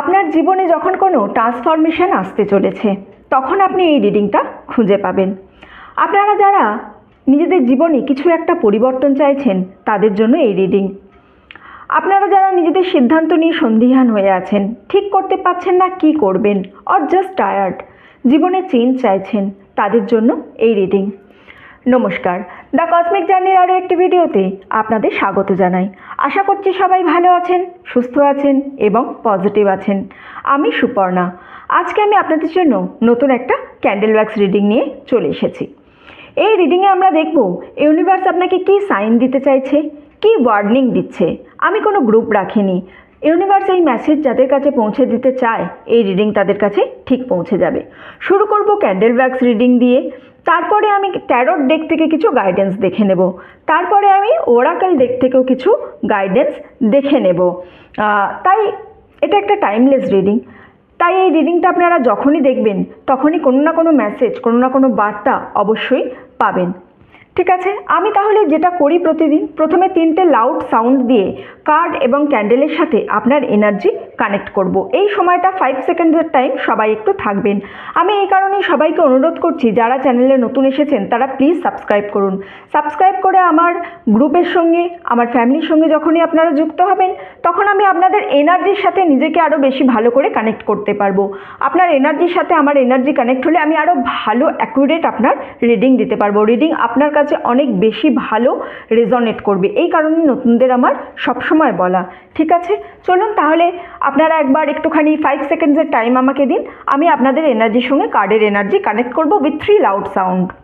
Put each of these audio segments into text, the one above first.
আপনার জীবনে যখন কোনো ট্রান্সফরমেশন আসতে চলেছে, তখন আপনি এই রিডিংটা খুঁজে পাবেন। আপনারা যারা নিজেদের জীবনে কিছু একটা পরিবর্তন চাইছেন, তাদের জন্য এই রিডিং আপনারা যারা নিজেদের সিদ্ধান্ত নিয়ে সন্দিহান হয়ে আছেন, ঠিক করতে পারছেন না কি করবেন অর জাস্ট টায়ার্ড জীবনে চেঞ্জ চাইছেন, তাদের জন্য এই রিডিং নমস্কার। দ্য কসমিক জার্নির আরও একটি ভিডিওতে আপনাদের স্বাগত জানাই। আশা করছি সবাই ভালো আছেন, সুস্থ আছেন এবং পজিটিভ আছেন। আমি সুপর্ণা। আজকে আমি আপনাদের জন্য নতুন একটা ক্যান্ডেল ওয়াক্স রিডিং নিয়ে চলে এসেছি। এই রিডিংয়ে আমরা দেখব, ইউনিভার্স আপনাকে কী সাইন দিতে চাইছে, কী ওয়ার্নিং দিচ্ছে। আমি কোনো গ্রুপ রাখিনি। ইউনিভার্স এই মেসেজ যাদের কাছে পৌঁছে দিতে চায়, এই রিডিং তাদের কাছে ঠিক পৌঁছে যাবে। শুরু করব ক্যান্ডেল ওয়াক্স রিডিং দিয়ে। তারপরে আমি ট্যারোট ডেক থেকে কিছু গাইডেন্স দেখে নেব। তারপরে আমি ওরাকাল ডেক থেকেও কিছু গাইডেন্স দেখে নেব। তাই এটা একটা টাইমলেস রিডিং তাই এই রিডিংটা আপনারা যখনই দেখবেন, তখনই কোনো না কোনো মেসেজ কোনো না কোনো বার্তা অবশ্যই পাবেন। ঠিক আছে, আমি তাহলে যেটা করি প্রতিদিন, প্রথমে তিনটে লাউড সাউন্ড দিয়ে কার্ড এবং ক্যান্ডেলের সাথে আপনার এনার্জি কানেক্ট করব। এই সময়টা ফাইভ সেকেন্ডের টাইম সবাই একটু থাকবেন। আমি এই কারণেই সবাইকে অনুরোধ করছি, যারা চ্যানেলে নতুন এসেছেন, তারা প্লিজ সাবস্ক্রাইব করুন। সাবস্ক্রাইব করে আমার গ্রুপের সঙ্গে, আমার ফ্যামিলির সঙ্গে যখনই আপনারা যুক্ত হবেন, তখন আমি আপনাদের এনার্জির সাথে নিজেকে আরও বেশি ভালো করে কানেক্ট করতে পারব। আপনার এনার্জির সাথে আমার এনার্জি কানেক্ট হলে আমি আরও ভালো অ্যাকুরেট আপনার রিডিং দিতে পারব। রিডিং আপনার কাছে অনেক বেশি ভালো রেজনেট করবে। এই কারণে নতুনদের আমার সবসময় বলা। ঠিক আছে? চলুন তাহলে আপনারা একবার একটুখানি ফাইভ সেকেন্ডসের টাইম আমাকে দিন। আমি আপনাদের এনার্জির সঙ্গে কার্ডের এনার্জি কানেক্ট করব উইথ থ্রি লাউড সাউন্ড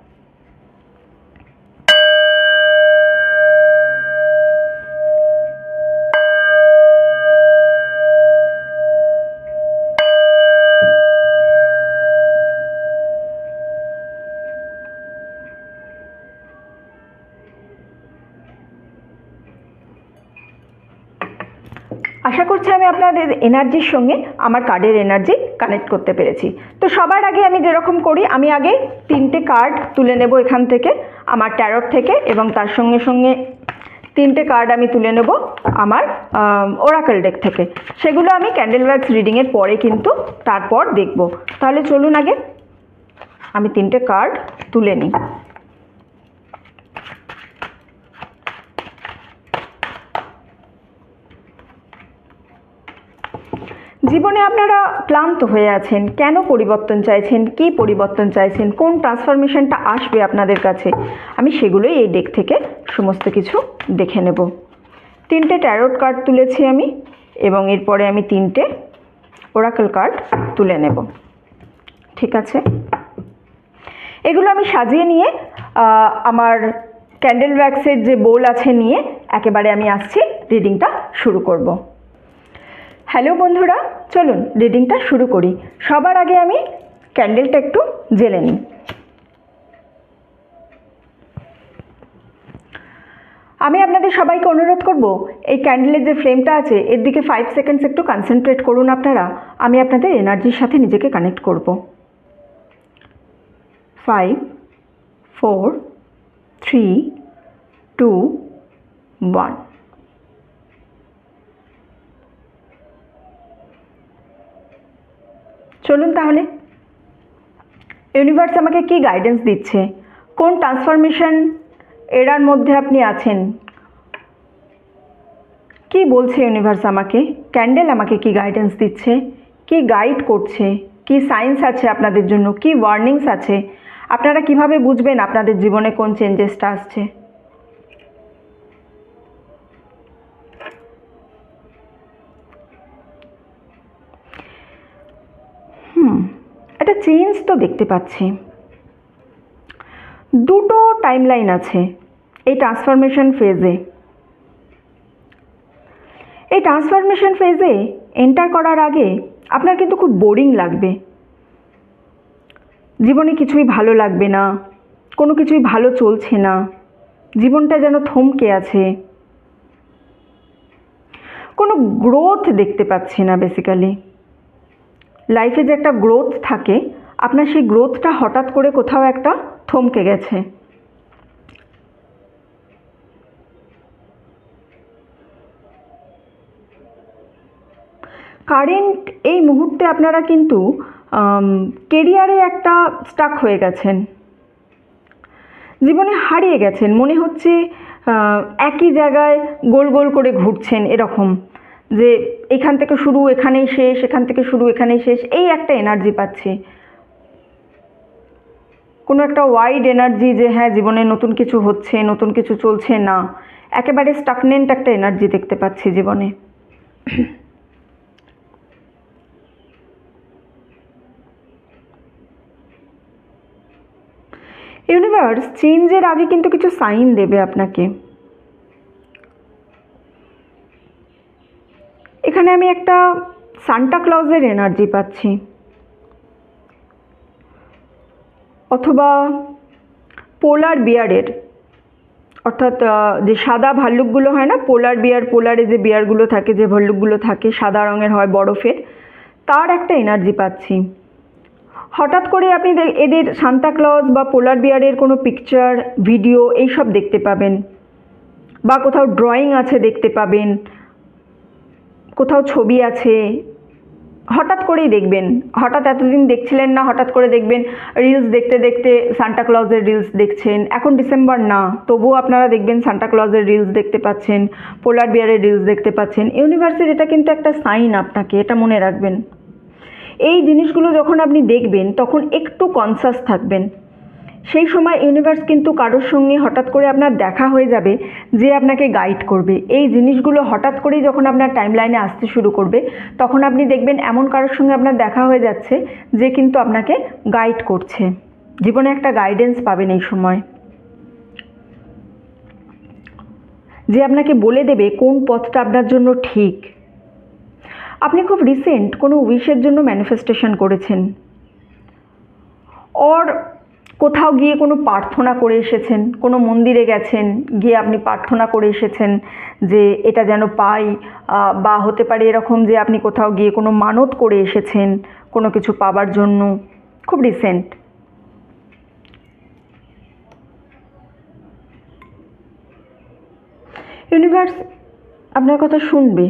আশা করছি আমি আপনাদের এনার্জির সঙ্গে আমার কার্ডের এনার্জি কানেক্ট করতে পেরেছি। তো সবার আগে আমি যেরকম করি, আমি আগে তিনটে কার্ড তুলে নেব এখান থেকে, আমার ট্যারট থেকে এবং তার সঙ্গে সঙ্গে তিনটে কার্ড আমি তুলে নেব আমার ওরাকেল ডেক থেকে। সেগুলো আমি ক্যান্ডেল ওয়াক্স রিডিংয়ের পরে কিন্তু তারপর দেখব। তাহলে চলুন আগে, আমি তিনটে কার্ড তুলে নিই। জীবনে আপনারা ক্লান্ত হয়ে আছেন, কেন পরিবর্তন চাইছেন, কি পরিবর্তন চাইছেন, কোন ট্রান্সফরমেশনটা আসবে আপনাদের কাছে, আমি সেগুলোই এই ডেক থেকে সমস্ত কিছু দেখে নেব। তিনটে ট্যারোট কার্ড তুলেছি আমি, এবং এরপরে আমি তিনটে ওরাকল কার্ড তুলে নেব। ঠিক আছে? এগুলো আমি সাজিয়ে নিয়ে আমার ক্যান্ডেল ওয়্যাক্সের যে বোল আছে নিয়ে, একেবারে আমি আসছি রিডিংটা শুরু করব। হ্যালো বন্ধুরা, চলুন রিডিংটা শুরু করি। সবার আগে আমি ক্যান্ডেলটা একটু জেলে নিই। আমি আপনাদের সবাইকে অনুরোধ করব, এই ক্যান্ডেলের যে ফ্লেমটা আছে, এর দিকে ফাইভ সেকেন্ডস একটু কনসেন্ট্রেট করুন আপনারা। আমি আপনাদের এনার্জির সাথে নিজেকে কানেক্ট করব। Five four three two one চলুন তাহলে। ইউনিভার্স আমাকে কি গাইডেন্স দিচ্ছে? কোন ট্রান্সফরমেশন এরার মধ্যে আপনি আছেন? কি বলছে ইউনিভার্স আমাকে? ক্যান্ডেল আমাকে কি গাইডেন্স দিচ্ছে? কি গাইড করছে? কি সায়েন্স আছে আপনাদের জন্য? কি ওয়ার্নিংস আছে? আপনারা কীভাবে বুঝবেন আপনাদের জীবনে কোন চেঞ্জেসটা আসছে? একটা চেঞ্জ তো দেখতে পাচ্ছি। দুটো টাইমলাইন আছে এই ট্রান্সফরমেশন ফেজে এই ট্রান্সফরমেশন ফেজে এন্টার করার আগে আপনার কিন্তু খুব বোরিং লাগবে। জীবনে কিছুই ভালো লাগবে না, কোনো কিছুই ভালো চলছে না, জীবনটা যেন থমকে আছে। কোনো গ্রোথ দেখতে পাচ্ছি না বেসিক্যালি লাইফে যে একটা গ্রোথ থাকে, আপনার সেই গ্রোথটা হঠাৎ করে কোথাও একটা থমকে গেছে। কারেন্ট এই মুহূর্তে আপনারা কিন্তু কেরিয়ারে একটা স্টাক হয়ে গেছেন। জীবনে হারিয়ে গেছেন। মনে হচ্ছে একই জায়গায় গোল গোল করে ঘুরছেন এরকম। যে এখান থেকে শুরু, এখানেই শেষ, এখান থেকে শুরু, এখানেই শেষ, এই একটা এনার্জি পাচ্ছি। কোনো একটা ওয়াইড এনার্জি যে হ্যাঁ জীবনে নতুন কিছু হচ্ছে, নতুন কিছু চলছে না, একেবারে স্টাকনেন্ট একটা এনার্জি দেখতে পাচ্ছি জীবনে। ইউনিভার্স চেঞ্জের আগে কিন্তু কিছু সাইন দেবে আপনাকে। এখানে আমি একটা সান্টা ক্লজের এনার্জি পাচ্ছি। অথবা পোলার বিয়ারের অর্থাৎ যে সাদা ভাল্লুকগুলো হয় না পোলার বিয়ার পোলারে যে বিয়ারগুলো থাকে, যে ভাল্লুকগুলো থাকে, সাদা রঙের হয়, বরফের, তার একটা এনার্জি পাচ্ছি। হঠাৎ করে আপনি এদের সান্তা ক্লজ বা পোলার বিয়ারের কোনো পিকচার ভিডিও এইসব দেখতে পাবেন। বা কোথাও ড্রয়িং আছে দেখতে পাবেন। কোথাও ছবি আছে, হঠাৎ করেই দেখবেন। হঠাৎ এতদিন দেখছিলেন না, হঠাৎ করে দেখবেন রিলস দেখতে দেখতে সান্টা ক্লজের রিলস দেখছেন। এখন ডিসেম্বর না, তবুও আপনারা দেখবেন সান্টা ক্লজের রিলস দেখতে পাচ্ছেন পোলার বিয়ারের রিলস দেখতে পাচ্ছেন। ইউনিভার্সের এটা কিন্তু একটা সাইন আপনাকে, এটা মনে রাখবেন। এই জিনিসগুলো যখন আপনি দেখবেন, তখন একটু কনসাস থাকবেন। সেই সময় ইউনিভার্স কিন্তু কারোর সঙ্গে হঠাৎ করে আপনার দেখা হয়ে যাবে, যে আপনাকে গাইড করবে। এই জিনিসগুলো হঠাৎ করেই যখন আপনার টাইম লাইনে আসতে শুরু করবে, তখন আপনি দেখবেন এমন কারোর সঙ্গে আপনার দেখা হয়ে যাচ্ছে, যে কিন্তু আপনাকে গাইড করছে। জীবনে একটা গাইডেন্স পাবেন এই সময়। যে আপনাকে বলে দেবে কোন পথটা আপনার জন্য ঠিক। আপনি খুব রিসেন্ট কোনো উইশের জন্য ম্যানিফেস্টেশন করেছেন। অর কোথাও গিয়ে কোনো প্রার্থনা করে এসেছেন, কোনো মন্দিরে গেছেন, গিয়ে আপনি প্রার্থনা করে এসেছেন যে এটা যেন পাই বা হতে পারে এরকম যে আপনি কোথাও গিয়ে কোনো মানত করে এসেছেন, কোনো কিছু পাবার জন্য, খুব রিসেন্ট ইউনিভার্স আপনার কথা শুনবে।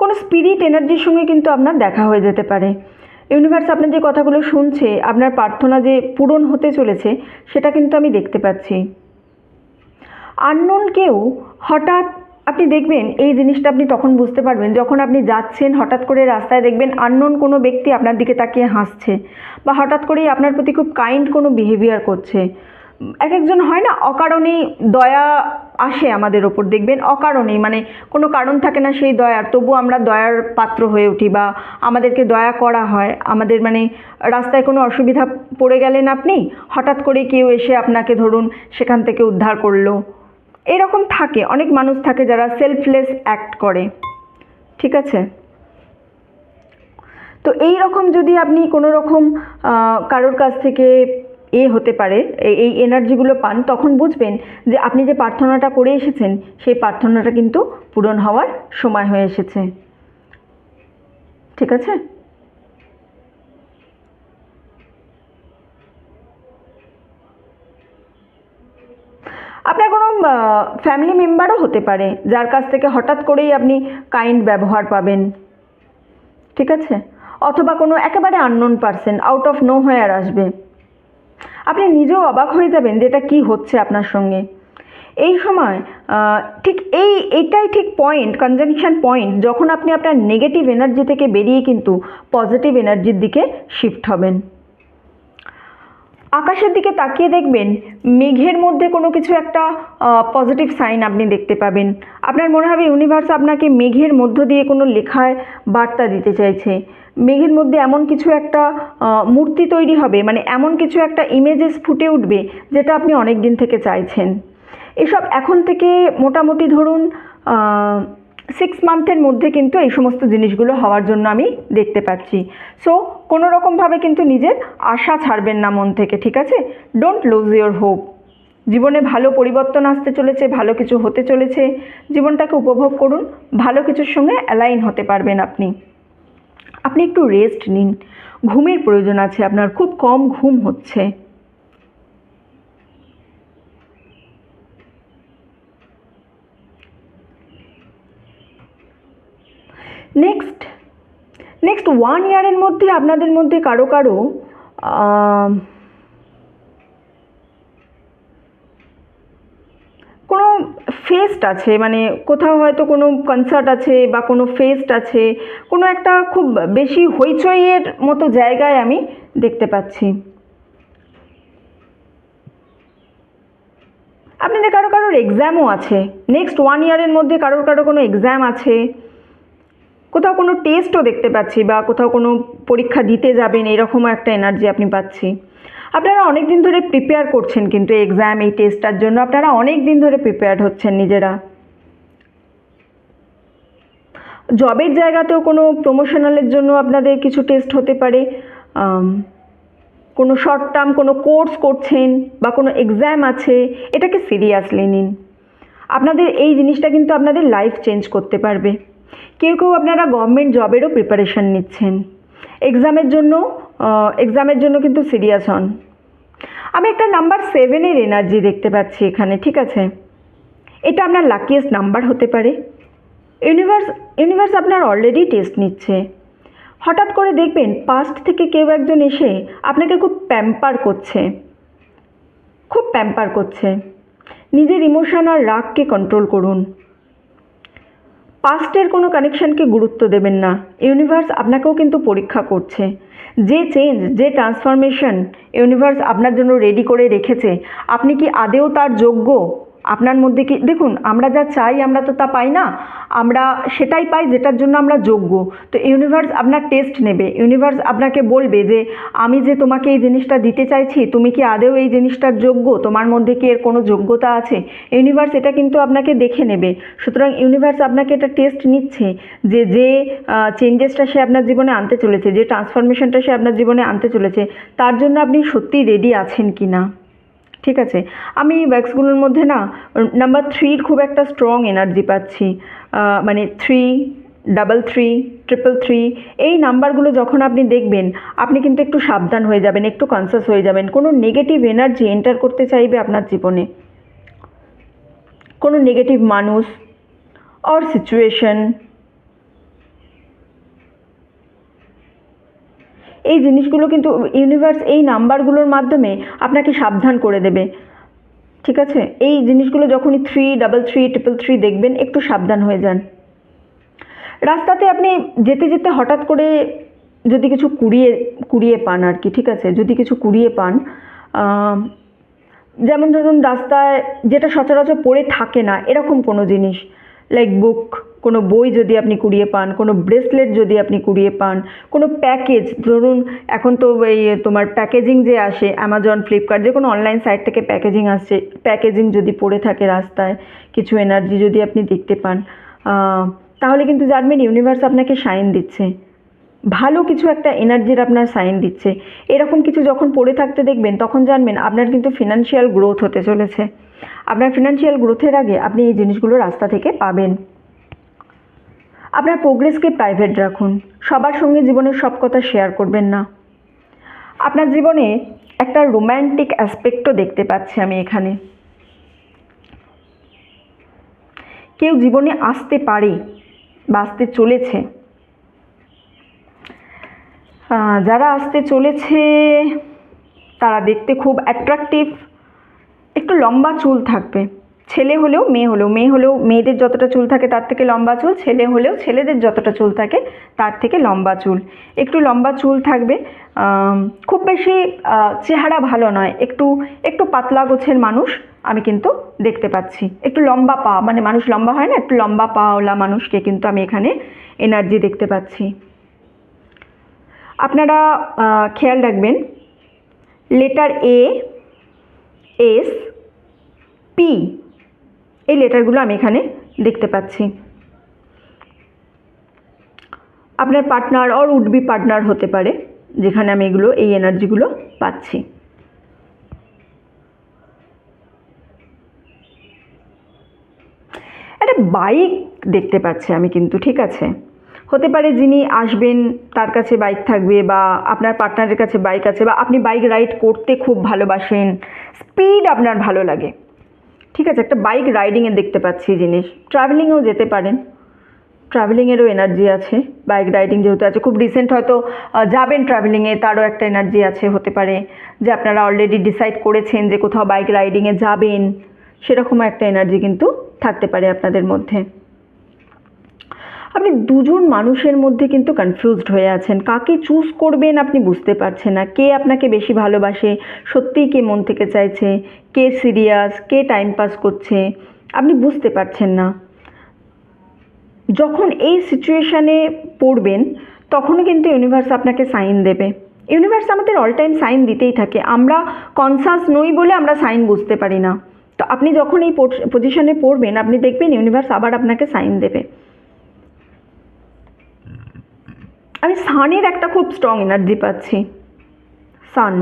কোনো স্পিরিট এনার্জির সঙ্গে কিন্তু আপনার দেখা হয়ে যেতে পারে। ইউনিভার্স আপনার যে কথাগুলো শুনছে, আপনার প্রার্থনা যে পূরণ হতে চলেছে, সেটা কিন্তু আমি দেখতে পাচ্ছি। আননোন কেউ হঠাৎ আপনি দেখবেন, এই জিনিসটা আপনি তখন বুঝতে পারবেন, যখন আপনি যাচ্ছেন, হঠাৎ করে রাস্তায় দেখবেন আননোন কোনো ব্যক্তি আপনার দিকে তাকিয়ে হাসছে বা হঠাৎ করেই আপনার প্রতি খুব কাইন্ড কোনো বিহেভিয়ার করছে। এক একজন হয় না, অকারণেই দয়া আসে আমাদের ওপর, দেখবেন অকারণেই মানে কোনো কারণ থাকে না সেই দয়ার। তবু আমরা দয়ার পাত্র হয়ে উঠি বা আমাদেরকে দয়া করা হয়। আমাদের মানে রাস্তায় কোনো অসুবিধা পড়ে গেলেন আপনি, হঠাৎ করে কেউ এসে আপনাকে ধরুন সেখান থেকে উদ্ধার করল। এরকম থাকে, অনেক মানুষ থাকে যারা সেলফলেস অ্যাক্ট করে। ঠিক আছে? তো এই রকম যদি আপনি কোনো রকম কারোর কাছ থেকে এ হতে পারে এই এনার্জিগুলো পান, তখন বুঝবেন যে আপনি যে প্রার্থনাটা করে এসেছেন, সেই প্রার্থনাটা কিন্তু পূরণ হওয়ার সময় হয়ে এসেছে। ঠিক আছে? আপনার কোনো ফ্যামিলি মেম্বারও হতে পারে, যার কাছ থেকে হঠাৎ করেই আপনি কাইন্ড ব্যবহার পাবেন। ঠিক আছে? অথবা কোনো একেবারে unknown person out of nowhere আসবে। আপনি নিজেও অবাক হয়ে যাবেন যে এটা কী হচ্ছে আপনার সঙ্গে। এই সময় ঠিক এই এটাই ঠিক পয়েন্ট কনজাংশন পয়েন্ট যখন আপনি আপনার নেগেটিভ এনার্জি থেকে বেরিয়ে কিন্তু পজিটিভ এনার্জির দিকে শিফট হবেন। আকাশের দিকে তাকিয়ে দেখবেন, মেঘের মধ্যে কোনো কিছু একটা পজিটিভ সাইন আপনি দেখতে পাবেন। আপনার মনে হবে ইউনিভার্স আপনাকে মেঘের মধ্য দিয়ে কোনো লেখায় বার্তা দিতে চাইছে। মেঘের মধ্যে এমন কিছু একটা মূর্তি তৈরি হবে মানে এমন কিছু একটা ইমেজেস ফুটে উঠবে, যেটা আপনি অনেক দিন থেকে চাইছেন। এসব এখন থেকে মোটামুটি ধরুন সিক্স মান্থের মধ্যে কিন্তু এই সমস্ত জিনিসগুলো হওয়ার জন্য আমি দেখতে পাচ্ছি। সো কোনো রকমভাবে কিন্তু নিজের আশা ছাড়বেন না মন থেকে, ঠিক আছে? ডোন্ট লুজ ইয়োর হোপ জীবনে ভালো পরিবর্তন আসতে চলেছে, ভালো কিছু হতে চলেছে। জীবনটাকে উপভোগ করুন, ভালো কিছুর সঙ্গে অ্যালাইন হতে পারবেন আপনি। আপনি একটু রেস্ট নিন। ঘুমের প্রয়োজন আছে, আপনার খুব কম ঘুম হচ্ছে। নেক্সট নেক্সট ওয়ান ইয়ারের মধ্যে আপনাদের মধ্যে কারও কারও আম, কোনো ফেস্ট আছে মানে কোথাও হয়তো কোনো কনসার্ট আছে বা কোনো ফেস্ট আছে, কোনো একটা খুব বেশি হইচইয়ের মতো জায়গায় আমি দেখতে পাচ্ছি। আপনাদের কারও কারোর এক্সামও আছে। নেক্সট ওয়ান ইয়ারের মধ্যে কারোর কারও কোনো এক্সাম আছে। কোথাও কোনো টেস্টও দেখতে পাচ্ছি বা কোথাও কোনো পরীক্ষা দিতে যাবেন এরকমও একটা এনার্জি আপনি পাচ্ছি। আপনারা অনেক দিন ধরে প্রিপেয়ার করছেন কিন্তু এক্সাম এই টেস্টটার জন্য। আপনারা অনেক দিন ধরে প্রিপেয়ার হচ্ছেন নিজেরা। জবের জায়গাতেও কোনো প্রমোশনালের জন্য আপনাদের কিছু টেস্ট হতে পারে। কোনো শর্ট টার্ম কোনো কোর্স করছেন বা কোনো এক্সাম আছে, এটাকে সিরিয়াসলি নিন। আপনাদের এই জিনিসটা কিন্তু আপনাদের লাইফ চেঞ্জ করতে পারবে। কেউ কেউ আপনারা গভর্নমেন্ট জবেরও প্রিপারেশন নিচ্ছেন। এক্সামের জন্য এক্সামের জন্য কিন্তু সিরিয়াস হন। আমি একটা নাম্বার সেভেনের এনার্জি দেখতে পাচ্ছি এখানে, ঠিক আছে? এটা আপনার লাকিয়েস্ট নাম্বার হতে পারে। ইউনিভার্স ইউনিভার্স আপনার অলরেডি টেস্ট নিচ্ছে। হঠাৎ করে দেখবেন পাস্ট থেকে কেউ একজন এসে আপনাকে খুব প্যাম্পার করছে। খুব প্যাম্পার করছে। নিজের ইমোশন আর রাগকে কন্ট্রোল করুন। পাস্টের কোনো কানেকশানকে গুরুত্ব দেবেন না। ইউনিভার্স আপনাকেও কিন্তু পরীক্ষা করছে। যে চেঞ্জ যে ট্রান্সফরমেশন ইউনিভার্স আপনার জন্য রেডি করে রেখেছে, আপনি কি আদেও তার যোগ্য? আপনার মধ্যে কি, দেখুন, আমরা যা চাই, আমরা তো তা পাই না। আমরা সেটাই পাই যেটার জন্য আমরা যোগ্য। তো ইউনিভার্স আপনার টেস্ট নেবে। ইউনিভার্স আপনাকে বলবে যে, আমি যে তোমাকে এই জিনিসটা দিতে চাইছি, তুমি কি আদেও এই জিনিসটার যোগ্য? তোমার মধ্যে কি এর কোনো যোগ্যতা আছে? ইউনিভার্স এটা কিন্তু আপনাকে দেখে নেবে। সুতরাং ইউনিভার্স আপনাকে এটা টেস্ট নিচ্ছে যে যে চেঞ্জেসটা সে আপনার জীবনে আনতে চলেছে, যে ট্রান্সফরমেশনটা সে আপনার জীবনে আনতে চলেছে, তার জন্য আপনি সত্যিই রেডি আছেন কি না ঠিক আছে? আমি এই ব্যাগসগুলোর মধ্যে না নাম্বার থ্রির খুব একটা স্ট্রং এনার্জি পাচ্ছি। মানে three double three triple three এই নাম্বারগুলো যখন আপনি দেখবেন, আপনি কিন্তু একটু সাবধান হয়ে যাবেন, একটু কনসাস হয়ে যাবেন। কোনো নেগেটিভ এনার্জি এন্টার করতে চাইবে আপনার জীবনে। কোনো নেগেটিভ মানুষ অর সিচুয়েশন এই জিনিসগুলো কিন্তু ইউনিভার্স এই নাম্বারগুলোর মাধ্যমে আপনাকে সাবধান করে দেবে। ঠিক আছে? এই জিনিসগুলো যখনই three double three triple three দেখবেন, একটু সাবধান হয়ে যান। রাস্তাতে আপনি যেতে যেতে হঠাৎ করে যদি কিছু কুড়িয়ে কুড়িয়ে পান আর কি, ঠিক আছে? যদি কিছু কুড়িয়ে পান যেমন ধরুন রাস্তায় যেটা সচরাচর পড়ে থাকে না, এরকম কোনো জিনিস। লাইক বুক কোনো বই যদি আপনি কুড়িয়ে পান, কোনো ব্রেসলেট যদি আপনি কুড়িয়ে পান, কোনো প্যাকেজ ধরুন এখন তো এই তোমার প্যাকেজিং যে আসে অ্যামাজন ফ্লিপকার্ট যে কোনো অনলাইন সাইট থেকে প্যাকেজিং আসছে প্যাকেজিং যদি পড়ে থাকে রাস্তায়, কিছু এনার্জি যদি আপনি দেখতে পান তাহলে কিন্তু জানবেন ইউনিভার্স আপনাকে সাইন দিচ্ছে। ভালো কিছু একটা এনার্জির আপনার সাইন দিচ্ছে। এরকম কিছু যখন পড়ে থাকতে দেখবেন, তখন জানবেন আপনার কিন্তু ফিনান্সিয়াল গ্রোথ হতে চলেছে। আপনার ফিনান্সিয়াল গ্রোথের আগে আপনি এই জিনিসগুলো রাস্তা থেকে পাবেন। আপনার প্রোগ্রেসকে প্রাইভেট রাখুন। সবার সঙ্গে জীবনের সব কথা শেয়ার করবেন না। আপনার জীবনে একটা রোম্যান্টিক অ্যাসপেক্টও দেখতে পাচ্ছি আমি এখানে। কেউ জীবনে আসতে পারে বা আসতে চলেছে। যারা আসতে চলেছে, তারা দেখতে খুব অ্যাট্রাকটিভ একটু লম্বা চুল থাকবে। ছেলে হলেও মেয়ে হলেও। মেয়ে হলেও মেয়েদের যতটা চুল থাকে তার থেকে লম্বা চুল। ছেলে হলেও ছেলেদের যতটা চুল থাকে তার থেকে লম্বা চুল। একটু লম্বা চুল থাকবে খুব বেশি চেহারা ভালো নয়। একটু একটু পাতলা গোছের মানুষ আমি কিন্তু দেখতে পাচ্ছি। একটু লম্বা পা মানে মানুষ লম্বা হয় না, একটু লম্বা পাওয়ালা মানুষকে কিন্তু আমি এখানে এনার্জি দেখতে পাচ্ছি। আপনারা খেয়াল রাখবেন, লেটার এ এস, পি। এই লেটারগুলো আমি এখানে দেখতে পাচ্ছি। আপনার পার্টনার অর উডবি পার্টনার হতে পারে, যেখানে আমি এগুলো, এই এনার্জিগুলো পাচ্ছি। একটা বাইক দেখতে পাচ্ছি আমি কিন্তু, ঠিক আছে? হতে পারে যিনি আসবেন, তার কাছে বাইক থাকবে বা আপনার পার্টনারের কাছে বাইক আছে বা আপনি বাইক রাইড করতে খুব ভালোবাসেন স্পিড আপনার ভালো লাগে। ঠিক আছে, একটা বাইক রাইডিংয়ে দেখতে পাচ্ছি জিনিস। ট্রাভেলিংয়েও যেতে পারেন। ট্রাভেলিংয়েরও এনার্জি আছে। বাইক রাইডিং যেহেতু আছে, খুব রিসেন্ট হয়তো যাবেন ট্রাভেলিংয়ে, তারও একটা এনার্জি আছে, হতে পারে যে আপনারা অলরেডি ডিসাইড করেছেন যে কোথাও বাইক রাইডিংয়ে যাবেন। সেরকমও একটা এনার্জি কিন্তু থাকতে পারে আপনাদের মধ্যে। আপনি দুজন মানুষের মধ্যে কিন্তু কনফিউজড হয়ে আছেন। কাকে চুজ করবেন আপনি বুঝতে পারছেন না। কে আপনাকে বেশি ভালোবাসে? সত্যিই কে মন থেকে চাইছে? কে সিরিয়াস কে টাইম পাস করছে? আপনি বুঝতে পারছেন না। যখন এই সিচুয়েশানে পড়বেন, তখনও কিন্তু ইউনিভার্স আপনাকে সাইন দেবে। ইউনিভার্স আমাদের অল টাইম সাইন দিতেই থাকে। আমরা কনসাস নই বলে আমরা সাইন বুঝতে পারি না। তো আপনি যখন এই পজিশনে পড়বেন, আপনি দেখবেন ইউনিভার্স আবার আপনাকে সাইন দেবে। আমি সানের একটা খুব স্ট্রং এনার্জি পাচ্ছি। সান।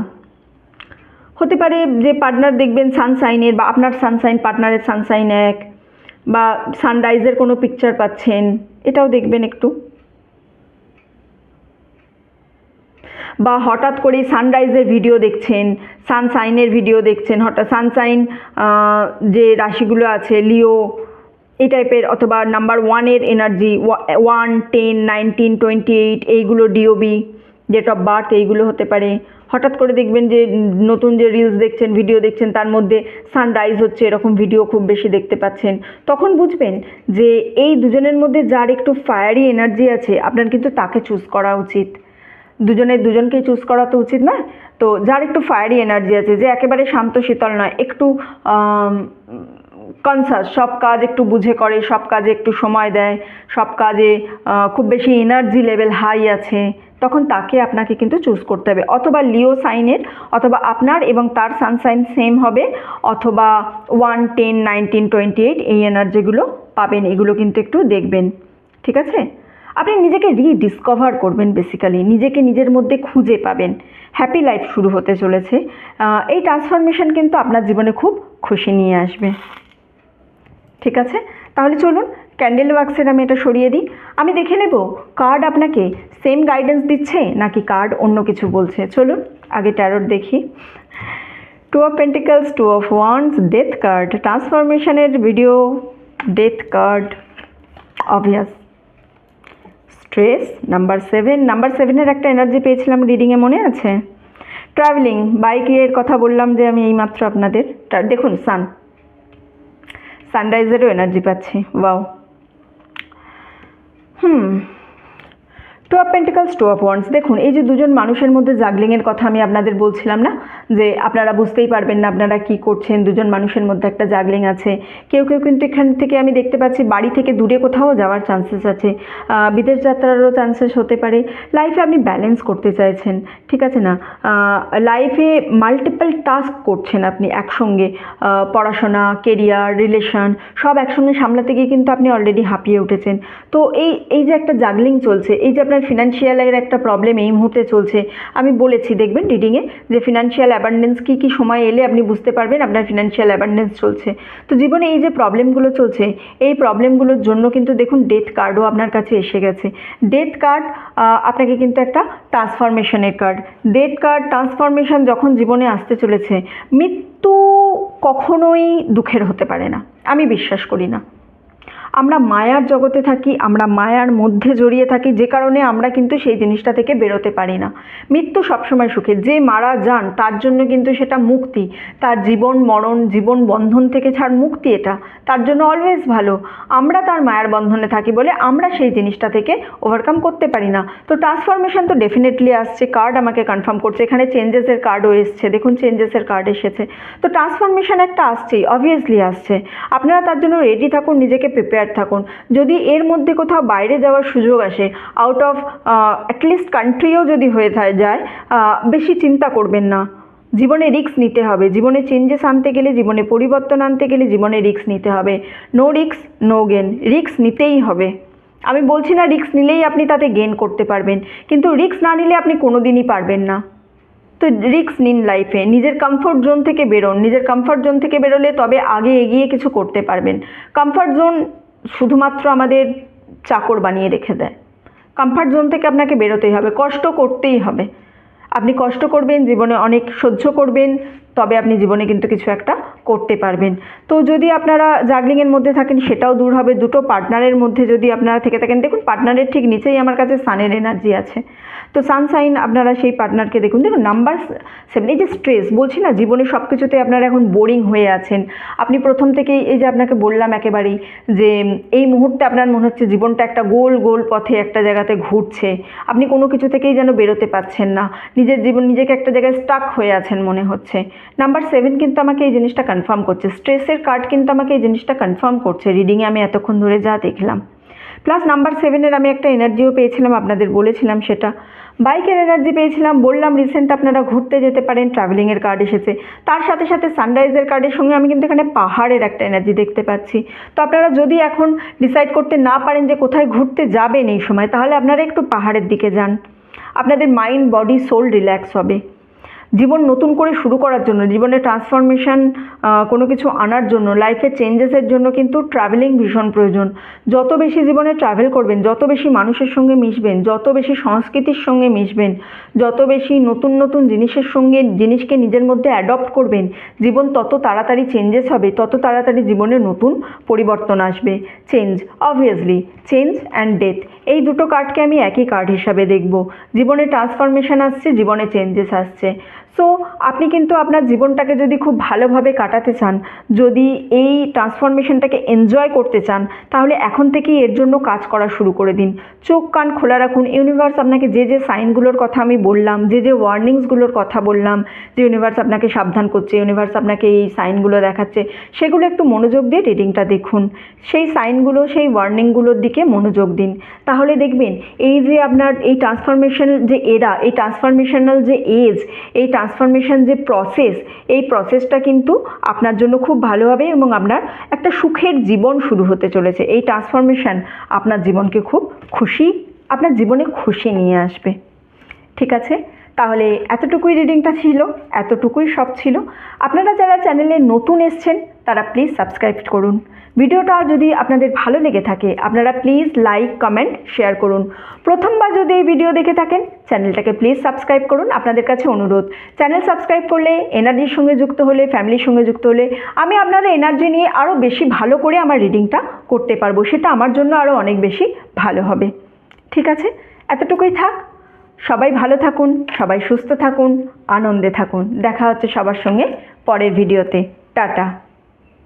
হতে পারে যে পার্টনার দেখবেন সানসাইনের বা আপনার সানসাইন পার্টনারের সানসাইন এক বা সানরাইজের কোনো পিকচার পাচ্ছেন, এটাও দেখবেন একটু। বা হঠাৎ করে সানরাইজের ভিডিও দেখছেন সানসাইনের ভিডিও দেখছেন, হঠাৎ সানসাইন যে রাশিগুলো আছে লিও এই টাইপের অথবা নাম্বার ওয়ানের energy one ten nineteen twenty eight এইগুলো ডিওবি ডেট অফ বার্থ এইগুলো হতে পারে। হঠাৎ করে দেখবেন যে নতুন যে রিলস দেখছেন ভিডিও দেখছেন, তার মধ্যে সানরাইজ হচ্ছে, এরকম ভিডিও খুব বেশি দেখতে পাচ্ছেন। তখন বুঝবেন যে এই দুজনের মধ্যে যার একটু ফায়ারি এনার্জি আছে, আপনার কিন্তু তাকে চুজ করা উচিত। দুজনের, দুজনকেই চুজ করা তো উচিত না? তো যার একটু ফায়ারি এনার্জি আছে, যে একেবারে শান্ত শীতল নয়, একটু কনসাস সব কাজ একটু বুঝে করে, সব কাজে একটু সময় দেয়, সব কাজে খুব বেশি এনার্জি লেভেল হাই আছে, তখন তাকে আপনাকে কিন্তু চুজ করতে হবে। অথবা লিও সাইনের অথবা আপনার এবং তার সানসাইন সেম হবে, অথবা one ten nineteen twenty eight এই এনার্জিগুলো পাবেন, এগুলো কিন্তু একটু দেখবেন, ঠিক আছে? আপনি নিজেকে রিডিসকভার করবেন বেসিক্যালি নিজেকে নিজের মধ্যে খুঁজে পাবেন। হ্যাপি লাইফ শুরু হতে চলেছে এই ট্রান্সফরমেশন কিন্তু আপনার জীবনে খুব খুশি নিয়ে আসবে। ঠিক আছে? তাহলে চলুন ক্যান্ডেল ওয়াক্সের আমি এটা সরিয়ে দিই। আমি দেখে নেব কার্ড আপনাকে সেম গাইডেন্স দিচ্ছে নাকি কার্ড অন্য কিছু বলছে? চলুন, আগে ট্যারোট দেখি। Two of pentacles two of wands death card ট্রান্সফরমেশনের video death card obvious stress number seven number সেভেনের একটা এনার্জি পেয়েছিলাম রিডিংয়ে মনে আছে? ট্রাভেলিং বাইকের কথা বললাম যে আমি এইমাত্র আপনাদের। দেখুন সান সানরাইজেরও এনার্জি পাচ্ছি wow hmm two of pentacles two of wands দেখুন, এই যে দুজন মানুষের মধ্যে জাগলিংয়ের কথা আমি আপনাদের বলছিলাম না, যে আপনারা বুঝতেই পারবেন না আপনারা কি করছেন, দুজন মানুষের মধ্যে একটা জাগলিং আছে। কেউ কেউ কিন্তু এখান থেকে আমি দেখতে পাচ্ছি, বাড়ি থেকে দূরে কোথাও যাওয়ার চান্সেস আছে। বিদেশ যাত্রারও চান্সেস হতে পারে। লাইফে আপনি ব্যালেন্স করতে চাইছেন, ঠিক আছে না? লাইফে মাল্টিপল টাস্ক করছেন আপনি একসঙ্গে। পড়াশোনা কেরিয়ার রিলেশন সব একসঙ্গে সামলাতে গিয়ে কিন্তু আপনি অলরেডি হাঁপিয়ে উঠেছেন। তো এই এই যে একটা জাগলিং চলছে, এই যে আপনার ফিনান্সিয়ালের একটা প্রবলেম এই মুহূর্তে চলছে। আমি বলেছি, দেখবেন রিডিংয়ে যে ফিনান্সিয়াল অ্যাবান্ডেন্স কী কী সময় এলে আপনি বুঝতে পারবেন আপনার ফিনান্সিয়াল অ্যাবান্ডেন্স চলছে। তো জীবনে এই যে প্রবলেমগুলো চলছে, এই প্রবলেমগুলোর জন্য কিন্তু দেখুন ডেথ কার্ডও আপনার কাছে এসে গেছে। ডেথ কার্ড আপনাকে কিন্তু একটা ট্রান্সফরমেশনের কার্ড ডেথ কার্ড ট্রান্সফরমেশন যখন জীবনে আসতে চলেছে, মৃত্যু কখনোই দুঃখের হতে পারে না। আমি বিশ্বাস করি না। আমরা মায়ার জগতে থাকি, আমরা মায়ার মধ্যে জড়িয়ে থাকি, যে কারণে আমরা কিন্তু সেই জিনিসটা থেকে বেরোতে পারি না। মৃত্যু সবসময় সুখের যে মারা যান, তার জন্য কিন্তু সেটা মুক্তি। তার জীবন মরণ, জীবন বন্ধন থেকে ছাড় মুক্তি এটা। তার জন্য অলওয়েজ ভালো। আমরা তার মায়ার বন্ধনে থাকি বলে আমরা সেই জিনিসটা থেকে ওভারকাম করতে পারি না। তো ট্রান্সফরমেশন তো ডেফিনেটলি আসছে। কার্ড আমাকে কনফার্ম করছে। এখানে চেঞ্জেসের কার্ডও এসছে। দেখুন চেঞ্জেসের কার্ড এসেছে। তো ট্রান্সফরমেশন একটা আসছেই অবভিয়াসলি আসছে। আপনারা তার জন্য রেডি থাকুন, নিজেকে প্রিপেয়ার থাকুন। যদি এর মধ্যে কোথাও বাইরে যাওয়ার সুযোগ আসে আউট অফ অ্যাটলিস্ট কান্ট্রিও যদি হয়ে থা- যায় বেশি চিন্তা করবেন না। জীবনে রিস্ক নিতে হবে। জীবনে চেঞ্জেস আনতে গেলে, জীবনে পরিবর্তন আনতে গেলে জীবনে রিস্ক নিতে হবে। No risk no gain risk নিতেই হবে। আমি বলছি না রিস্ক নিলেই আপনি তাতে গেন করতে পারবেন, কিন্তু রিস্ক না নিলে আপনি কোনো দিনই পারবেন না। তো রিস্ক নিন লাইফে নিজের কমফোর্ট জোন থেকে বেরোন। নিজের কমফোর্ট জোন থেকে বেরোলে তবে আগে এগিয়ে কিছু করতে পারবেন। কমফোর্ট জোন শুধুমাত্র আমাদের চাকর বানিয়ে রেখে দেয়। কমফর্ট জোন থেকে আপনাকে বেরোতেই হবে, কষ্ট করতেই হবে। আপনি কষ্ট করবেন, জীবনে অনেক সহ্য করবেন, তবে আপনি জীবনে কিন্তু কিছু একটা করতে পারবেন। তো যদি আপনারা জাগলিংয়ের মধ্যে থাকেন, সেটাও দূর হবে। দুটো পার্টনারের মধ্যে যদি আপনারা থেকে থাকেন, দেখুন পার্টনারের ঠিক নিচেই আমার কাছে সানের এনার্জি আছে। তো সানসাইন আপনারা সেই পার্টনারকে দেখুন। দেখুন নাম্বার সেভেন এই যে স্ট্রেস বলছি না, জীবনে সব কিছুতে আপনারা এখন বোরিং হয়ে আছেন। আপনি প্রথম থেকেই এই যে আপনাকে বললাম একেবারেই যে, এই মুহূর্তে আপনার মনে হচ্ছে জীবনটা একটা গোল গোল পথে একটা জায়গাতে ঘুরছে। আপনি কোনো কিছু থেকেই যেন বেরোতে পারছেন না। নিজের জীবন, নিজেকে একটা জায়গায় স্টাক হয়ে আছেন মনে হচ্ছে। নাম্বার সেভেন কিন্তু আমাকে এই জিনিসটা কনফার্ম করছে। স্ট্রেসের কার্ড কিন্তু আমাকে এই জিনিসটা কনফার্ম করছে। রিডিংয়ে আমি এতক্ষণ ধরে যা দেখলাম। প্লাস নাম্বার সেভেনের আমি একটা এনার্জিও পেয়েছিলাম, আপনাদের বলেছিলাম সেটা। বাইকের এনার্জি পেয়েছিলাম, বললাম রিসেন্ট আপনারা ঘুরতে যেতে পারেন ট্রাভেলিংয়ের কার্ড এসেছে। তার সাথে সাথে সানরাইজের কার্ডের সঙ্গে আমি কিন্তু এখানে পাহাড়ের একটা এনার্জি দেখতে পাচ্ছি। তো আপনারা যদি এখন ডিসাইড করতে না পারেন যে কোথায় ঘুরতে যাবেন এই সময়, তাহলে আপনারা একটু পাহাড়ের দিকে যান। আপনাদের মাইন্ড বডি সোল রিল্যাক্স হবে। জীবন নতুন করে শুরু করার জন্য, জীবনে ট্রান্সফরমেশন কোনো কিছু আনার জন্য লাইফে চেঞ্জেসের জন্য কিন্তু ট্রাভেলিং ভীষণ প্রয়োজন। যত বেশি জীবনে ট্রাভেল করবেন, যত বেশি মানুষের সঙ্গে মিশবেন, যত বেশি সংস্কৃতির সঙ্গে মিশবেন, যত বেশি নতুন নতুন জিনিসের সঙ্গে, জিনিসকে নিজের মধ্যে অ্যাডপ্ট করবেন, জীবন তত তাড়াতাড়ি চেঞ্জেস হবে, তত তাড়াতাড়ি জীবনে নতুন পরিবর্তন আসবে। Change obviously change and death এই দুটো কার্ডকে আমি একই কার্ড হিসাবে দেখব। জীবনে ট্রান্সফরমেশন আসছে, জীবনে চেঞ্জেস আসছে। সো আপনি কিন্তু আপনার জীবনটাকে যদি খুব ভালোভাবে কাটাতে চান, যদি এই ট্রান্সফরমেশনটাকে এনজয় করতে চান, তাহলে এখন থেকেই এর জন্য কাজ করা শুরু করে দিন। চোখ কান খোলা রাখুন। ইউনিভার্স আপনাকে যে যে সাইনগুলোর কথা আমি বললাম, যে যে ওয়ার্নিংসগুলোর কথা বললাম, যে ইউনিভার্স আপনাকে সাবধান করছে ইউনিভার্স আপনাকে এই সাইনগুলো দেখাচ্ছে, সেগুলো একটু মনোযোগ দিয়ে রিডিংটা দেখুন। সেই সাইনগুলো সেই ওয়ার্নিংগুলোর দিকে মনোযোগ দিন। তাহলে দেখবেন, এই যে আপনার এই ট্রান্সফরমেশন যে এরা এই ট্রান্সফরমেশনাল যে এজ এই ট্রান্সফরমেশন যে প্রসেস এই প্রসেসটা কিন্তু আপনার জন্য খুব ভালো হবে এবং আপনার একটা সুখের জীবন শুরু হতে চলেছে। এই ট্রান্সফরমেশন আপনার জীবনকে খুব খুশি, আপনার জীবনে খুশি নিয়ে আসবে। ঠিক আছে? তাহলে এতটুকুই রিডিংটা ছিল, এতটুকুই সব ছিল। আপনারা যারা চ্যানেলে নতুন এসছেন, তারা প্লিজ সাবস্ক্রাইব করুন। ভিডিওটা যদি আপনাদের ভালো লেগে থাকে, আপনারা প্লিজ লাইক কমেন্ট শেয়ার করুন। প্রথমবার যদি এই ভিডিও দেখে থাকেন চ্যানেলটাকে প্লিজ সাবস্ক্রাইব করুন। আপনাদের কাছে অনুরোধ চ্যানেল সাবস্ক্রাইব করলে এনার্জির সঙ্গে যুক্ত হলে ফ্যামিলির সঙ্গে যুক্ত হলে, আমি আপনাদের এনার্জি নিয়ে আরও বেশি ভালো করে আমার রিডিংটা করতে পারব। সেটা আমার জন্য আরও অনেক বেশি ভালো হবে। ঠিক আছে? এতটুকুই থাক। সবাই ভালো থাকুন, সবাই সুস্থ থাকুন, আনন্দে থাকুন। দেখা হচ্ছে সবার সঙ্গে পরের ভিডিওতে। টাটা।